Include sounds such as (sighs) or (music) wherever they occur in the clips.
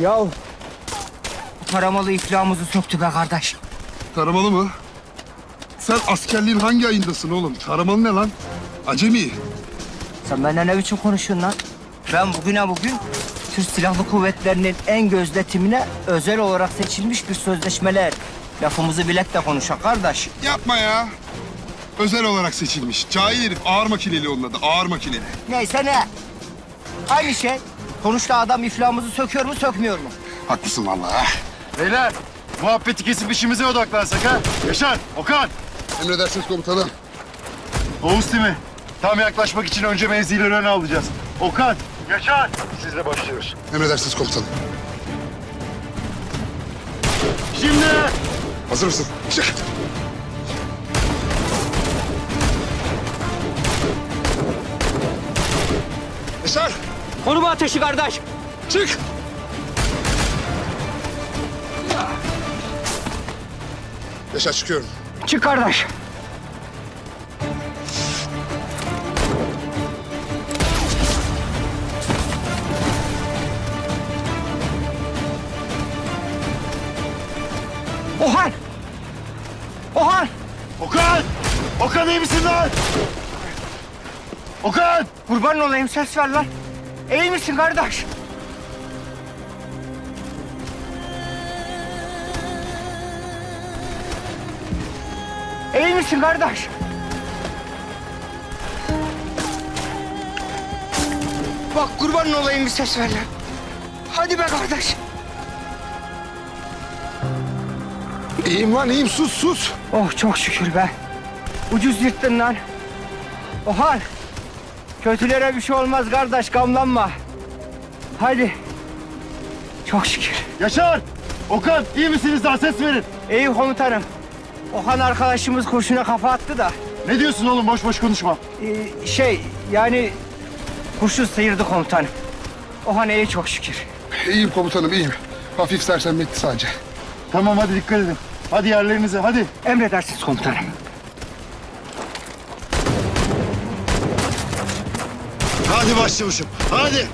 Ya paramalı iflahımızı söktü be kardeş. Taramalı mı? Sen askerliğin hangi ayındasın oğlum? Taramalı ne lan? Acemi. Sen benimle ne biçim konuşuyorsun lan? Ben bugüne bugün Türk Silahlı Kuvvetleri'nin en gözletimine özel olarak seçilmiş bir sözleşmeler. Lafımızı bilek de konuşak kardeş. Yapma ya. Özel olarak seçilmiş. Cahil herif. Ağır makineli onun adı. Ağır makineli. Neyse ne? Aynı şey. Sonuçta adam iflahımızı söküyor mu sökmüyor mu? Haklısın vallahi. Beyler muhabbeti kesip işimize odaklansak ha. Yaşar, Okan, Emredersiniz komutanım. Oğuz Timi. Tam yaklaşmak için önce mevzileri öne alacağız. Okan, Yaşar. Sizle başlıyoruz. Emredersiniz komutanım. Şimdi. Hazır mısın? Çık. Koruma ateşi kardeş. Çık. Yaşar çıkıyorum. Çık kardeş. Ohan! Ohan! Okan! Okan iyi misin lan? Okan! Kurban olayım ses ver lan. İyi misin kardeş? İyi misin kardeş? Bak kurban olayım bir ses ver lan. Hadi be kardeş. İyiyim lan iyiyim. Sus sus. Oh çok şükür be. Ucuz yırttın lan. Ohan. Kötülere bir şey olmaz kardeş gamlanma. Hadi. Çok şükür. Yaşar! Okan iyi misiniz daha ses verin. İyi komutanım. Ohan arkadaşımız kurşuna kafa attı da. Ne diyorsun oğlum boş boş konuşma. Ee, şey yani kurşun sıyırdı komutanım. Ohan iyi çok şükür. İyiyim komutanım iyiyim. Hafif sersemletti sadece. Tamam hadi dikkat edin. Hadi yerlerinize hadi. Emredersiniz komutanım. Hadi başlamışım. Hadi.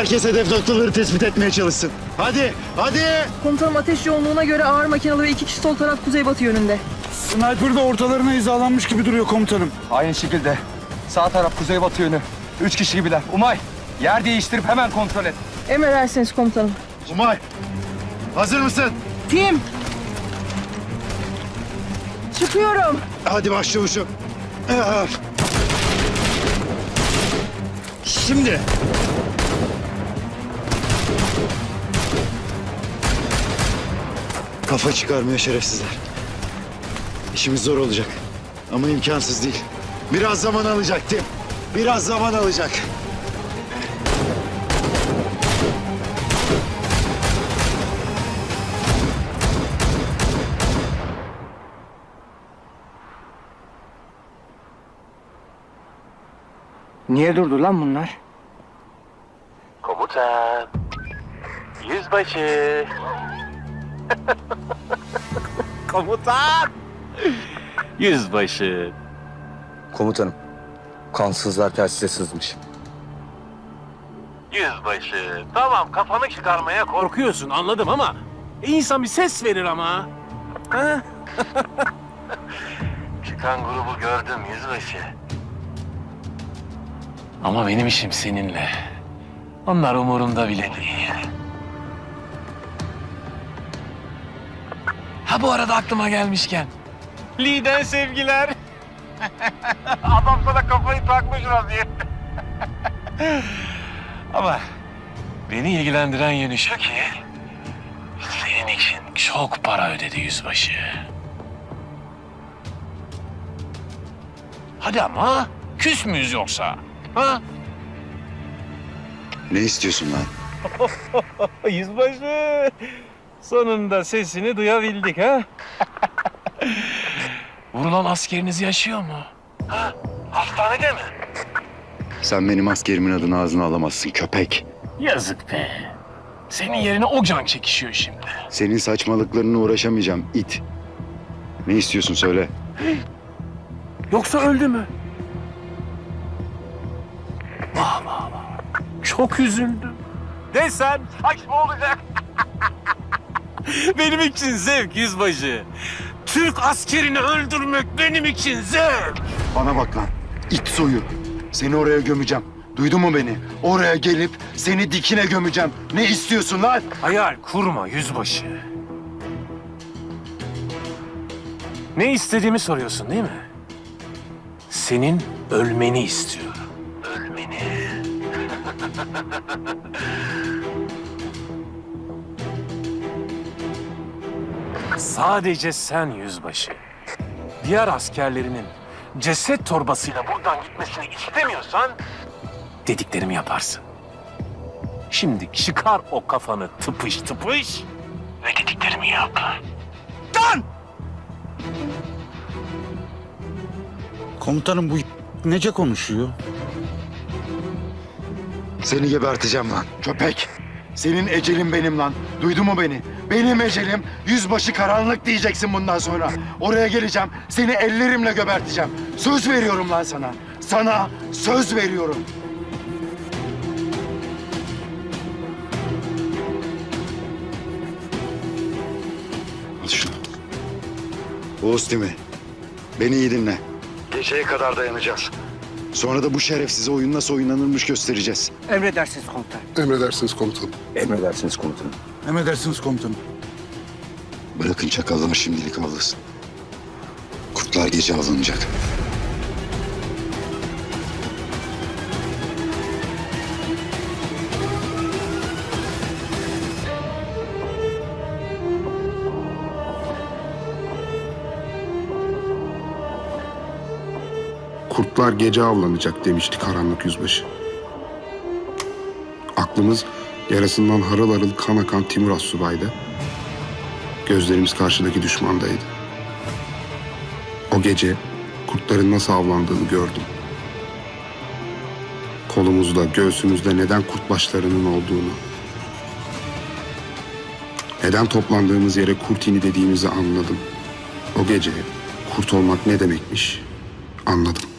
Herkes hedef noktaları tespit etmeye çalışsın. Hadi, hadi. Komutanım ateş yoğunluğuna göre ağır makinalı ve iki kişi sol taraf kuzeybatı yönünde. Sniper de ortalarına hizalanmış gibi duruyor komutanım. Aynı şekilde. Sağ taraf kuzeybatı yönü. Üç kişi gibiler. Umay, yer değiştirip hemen kontrol et. Emredersiniz komutanım. Umay, hazır mısın? Tim! Çıkıyorum. Hadi başlamışım. Ah. Şimdi. Kafa çıkarmıyor şerefsizler. İşimiz zor olacak. Ama imkansız değil. Biraz zaman alacak Tim. Biraz zaman alacak. Niye durdu lan bunlar? Komutan. Yüzbaşı. Komutan. Yüzbaşı. Komutanım, kansızlar telsize sızmış. Yüzbaşı. Tamam kafanı çıkarmaya korkuyorsun anladım ama insan bir ses verir ama. Ha? (laughs) Çıkan grubu gördüm yüzbaşı. Ama benim işim seninle. Onlar umurumda bile değil. Ha bu arada aklıma gelmişken. Liden sevgiler. (laughs) Adam sana kafayı takmış vaziyette. (laughs) Ama beni ilgilendiren yönü şu ki... Senin için çok para ödedi yüzbaşı. Hadi ama küs müyüz yoksa? Ha? Ne istiyorsun lan? (laughs) Yüzbaşı. Sonunda sesini duyabildik ha? (laughs) Vurulan askeriniz yaşıyor mu? Ha? Hastanede mi? Sen benim askerimin adını ağzına alamazsın köpek. Yazık be. Senin yerine o can çekişiyor şimdi. Senin saçmalıklarına uğraşamayacağım it. Ne istiyorsun söyle. Yoksa öldü mü? Vah vah vah. Çok üzüldüm. Desen saçma olacak. (laughs) benim için zevk yüzbaşı. Türk askerini öldürmek benim için zevk. Bana bak lan. it soyu. Seni oraya gömeceğim. Duydun mu beni? Oraya gelip seni dikine gömeceğim. Ne istiyorsun lan? Hayal kurma yüzbaşı. Ne istediğimi soruyorsun değil mi? Senin ölmeni istiyorum. Ölmeni. (laughs) Sadece sen yüzbaşı. Diğer askerlerinin ceset torbasıyla buradan gitmesini istemiyorsan dediklerimi yaparsın. Şimdi çıkar o kafanı tıpış tıpış ve dediklerimi yap. Komutanım bu nece konuşuyor? Seni geberteceğim lan köpek. Senin ecelin benim lan. Duydun mu beni? Benim ecelim yüzbaşı karanlık diyeceksin bundan sonra. Oraya geleceğim. Seni ellerimle göberteceğim. Söz veriyorum lan sana. Sana söz veriyorum. Al şunu. Oğuz değil mi? Beni iyi dinle. Geceye kadar dayanacağız. Sonra da bu şerefsize oyun nasıl oynanırmış göstereceğiz. Emredersiniz komutanım. Emredersiniz komutanım. Emredersiniz komutanım. Emredersiniz komutanım. Bırakın çakallar şimdilik avlasın. Kurtlar gece avlanacak. Kurtlar gece avlanacak demişti karanlık yüzbaşı. Aklımız yarasından harıl harıl kan akan Timur Assubay'da. Gözlerimiz karşıdaki düşmandaydı. O gece kurtların nasıl avlandığını gördüm. Kolumuzda, göğsümüzde neden kurt başlarının olduğunu, neden toplandığımız yere kurtini dediğimizi anladım. O gece kurt olmak ne demekmiş anladım.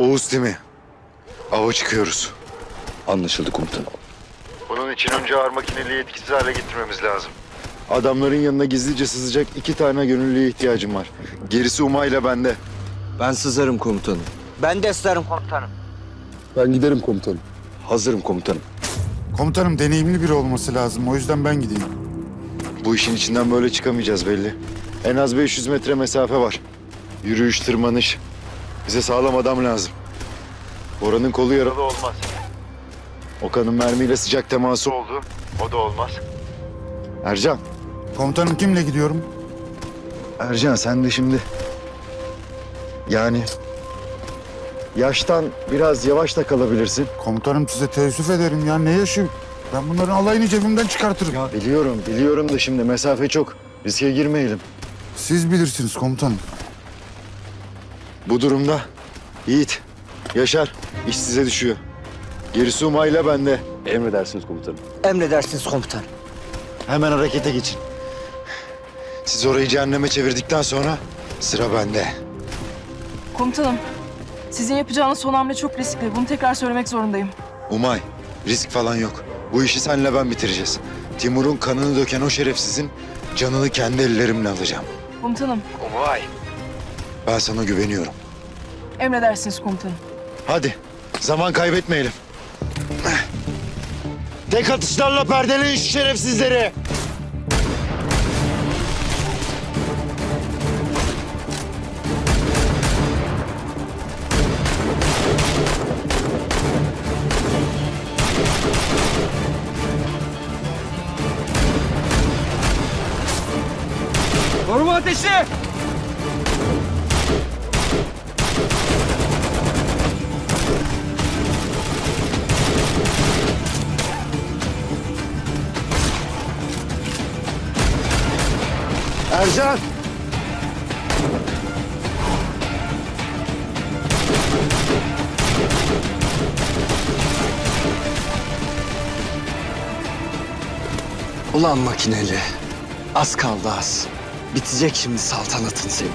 Oğuz değil mi? Ava çıkıyoruz. Anlaşıldı komutanım. İçin önce ağır makineliği etkisiz hale getirmemiz lazım. Adamların yanına gizlice sızacak iki tane gönüllüye ihtiyacım var. Gerisi Umay'la bende. Ben sızarım komutanım. Ben de isterim komutanım. Ben giderim komutanım. Hazırım komutanım. Komutanım deneyimli biri olması lazım. O yüzden ben gideyim. Bu işin içinden böyle çıkamayacağız belli. En az 500 metre mesafe var. Yürüyüş, tırmanış. Bize sağlam adam lazım. Oranın kolu yaralı olmaz. Okan'ın mermiyle sıcak teması oldu. O da olmaz. Ercan, Komutanım kimle gidiyorum? Ercan sen de şimdi... Yani... Yaştan biraz yavaş da kalabilirsin. Komutanım size teessüf ederim ya. Ne yaşıyor? Ben bunların alayını cebimden çıkartırım. Biliyorum, biliyorum da şimdi mesafe çok. Riske girmeyelim. Siz bilirsiniz komutanım. Bu durumda Yiğit, Yaşar iş size düşüyor. Gerisi Umay'la bende. Emredersiniz komutanım. Emredersiniz komutanım. Hemen harekete geçin. Siz orayı cehenneme çevirdikten sonra sıra bende. Komutanım, sizin yapacağınız son hamle çok riskli. Bunu tekrar söylemek zorundayım. Umay, risk falan yok. Bu işi senle ben bitireceğiz. Timur'un kanını döken o şerefsizin canını kendi ellerimle alacağım. Komutanım, Umay. Ben sana güveniyorum. emredersiniz komutanım. Hadi zaman kaybetmeyelim. Tek atışlarla perdeleyin şu şerefsizleri. Koruma ateşi! Ulan makineli. Az kaldı az. Bitecek şimdi saltanatın senin.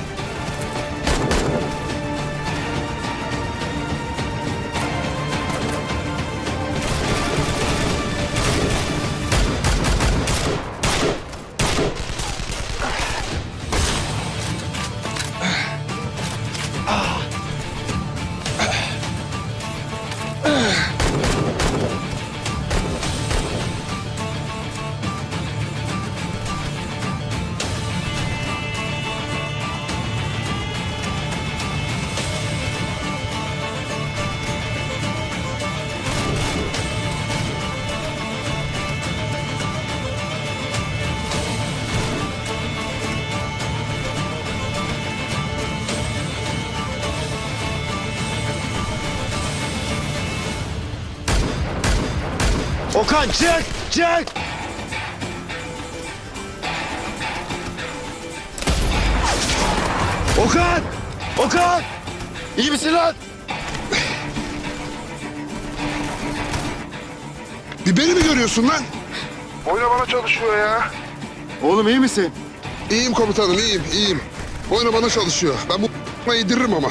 Okan çık! Çık! Okan! Okan! İyi misin lan? Bir beni mi görüyorsun lan? Oyna bana çalışıyor ya. Oğlum iyi misin? İyiyim komutanım iyiyim iyiyim. Oyna bana çalışıyor. Ben bu (laughs) yediririm ama.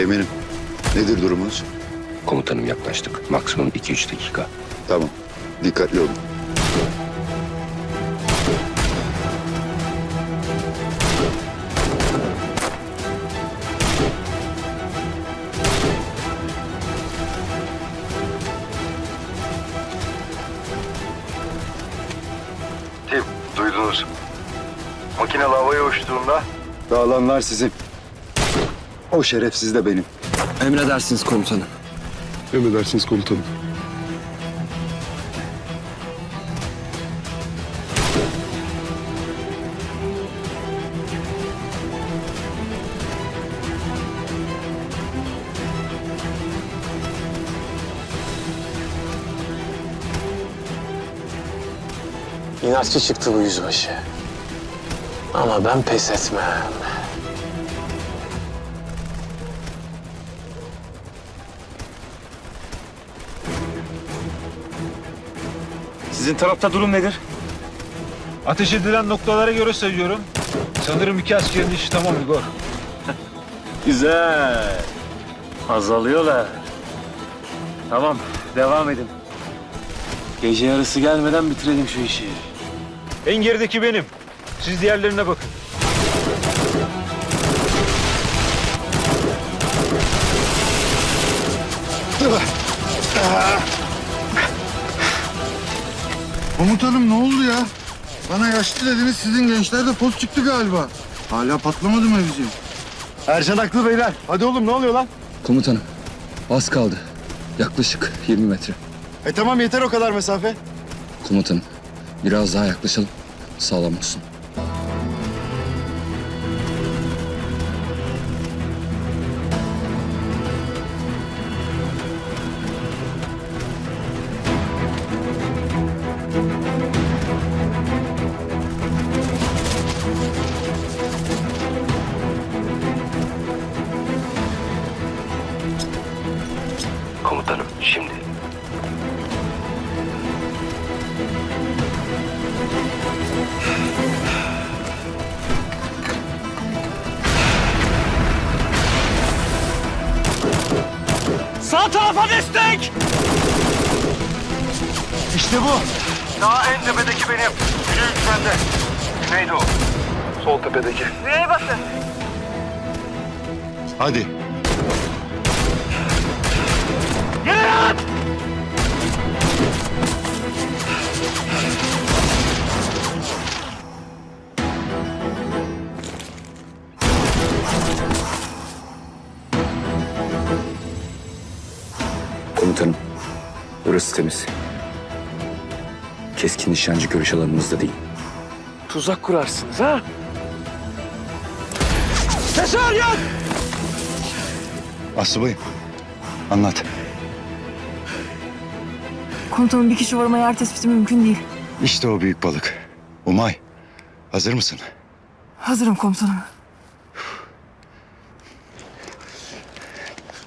Teğmenim, nedir durumunuz? Komutanım yaklaştık. Maksimum 2-3 dakika. Tamam, dikkatli olun. Tim, duydunuz. Makinalı havaya uçtuğunda Dağılanlar sizin. O şerefsiz de benim. Emredersiniz komutanım. Emredersiniz komutanım. İnatçı çıktı bu yüzbaşı. Ama ben pes etmem. Sizin tarafta durum nedir? Ateş edilen noktalara göre sayıyorum. Sanırım iki askerin işi tamam Igor. (laughs) Güzel. Azalıyorlar. Tamam, devam edin. Gece yarısı gelmeden bitirelim şu işi. En gerideki benim. Siz diğerlerine bakın. Komutanım ne oldu ya? Bana yaşlı dediniz sizin gençlerde poz çıktı galiba. Hala patlamadı mı bizim? Ercan haklı beyler. Hadi oğlum ne oluyor lan? Komutanım. Az kaldı. Yaklaşık 20 metre. E tamam yeter o kadar mesafe. Komutanım. Biraz daha yaklaşalım. Sağlam olsun. Tarafa destek! İşte bu. Daha en tepedeki benim. Güney sende. Güneydoğu. Sol tepedeki. Hadi. Komutanım, burası temiz. Keskin nişancı görüş alanımızda değil. Tuzak kurarsınız ha? Asubayım. Anlat. Komutanım bir kişi vurmaya yer tespiti mümkün değil. İşte o büyük balık. Umay. Hazır mısın? Hazırım komutanım.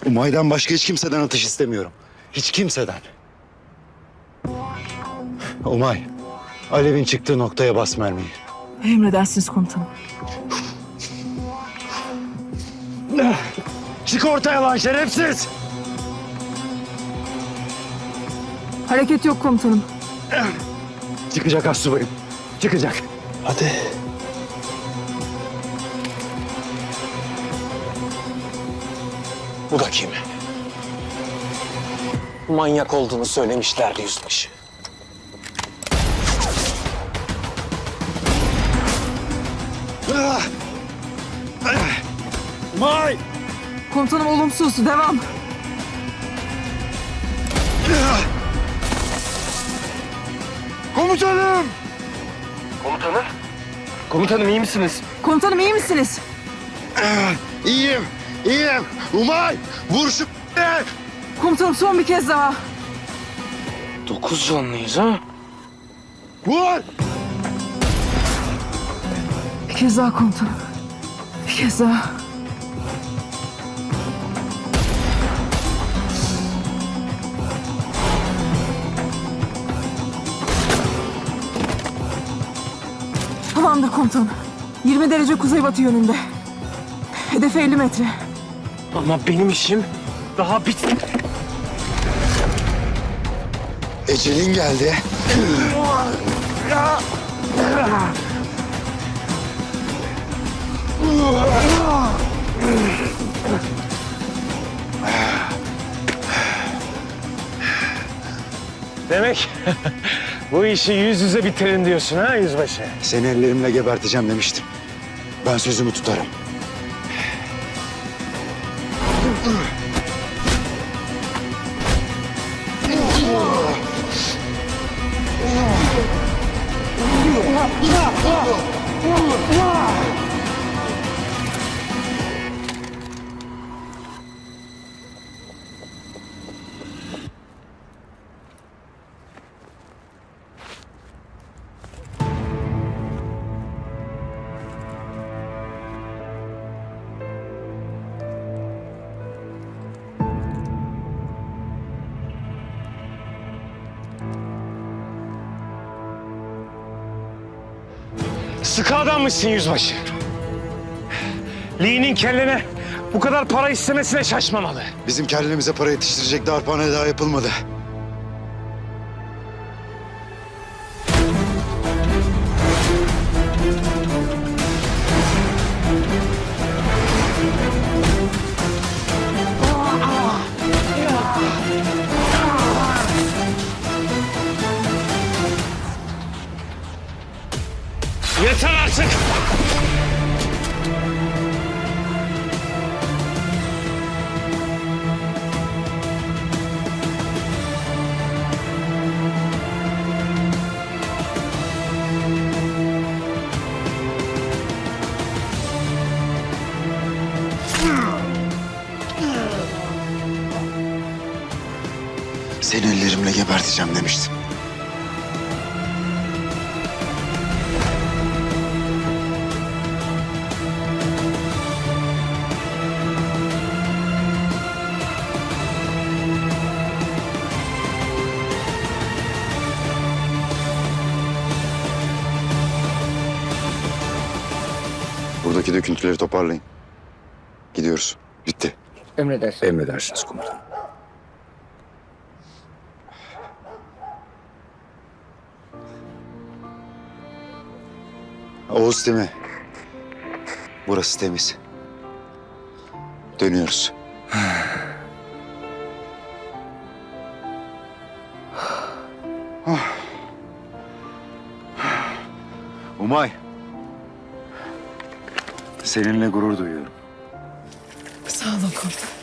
Umay'dan başka hiç kimseden atış istemiyorum. Hiç kimseden. Umay. Alev'in çıktığı noktaya bas mermiyi. Emredersiniz komutanım. Çık ortaya lan şerefsiz. Hareket yok komutanım. Çıkacak asubayım. Çıkacak. Hadi. Bu da kim? Manyak olduğunu söylemişlerdi yüzbaşı. Umay. Komutanım olumsuz. Devam. Komutanım. Komutanım iyi misiniz? Komutanım iyi misiniz? İyiyim. İyiyim. Umay. Vur şu Komutanım son bir kez daha. Dokuz canlıyız ha? Vur. Bir kez daha komutanım. Bir kez daha. Tamamdır komutanım. 20 derece kuzeybatı yönünde. Hedef 50 metre. Ama benim işim daha bitmedi. Ecelin geldi. Demek bu işi yüz yüze bitirin diyorsun ha yüzbaşı? Seni ellerimle geberteceğim demiştim. Ben sözümü tutarım. Sıkı adammışsın yüzbaşı. Lee'nin kellene bu kadar para istemesine şaşmamalı. Bizim kellemize para yetiştirecek darphane daha yapılmadı. Yeter artık! Seni ellerimle geberteceğim demiştim. Buradaki döküntüleri toparlayın. Gidiyoruz. Bitti. Emredersiniz. Emredersiniz komutanım. Oğuz değil mi? Burası temiz. Dönüyoruz. (sighs) Ah. (sighs) Umay. Seninle gurur duyuyorum. Sağ olun komutanım.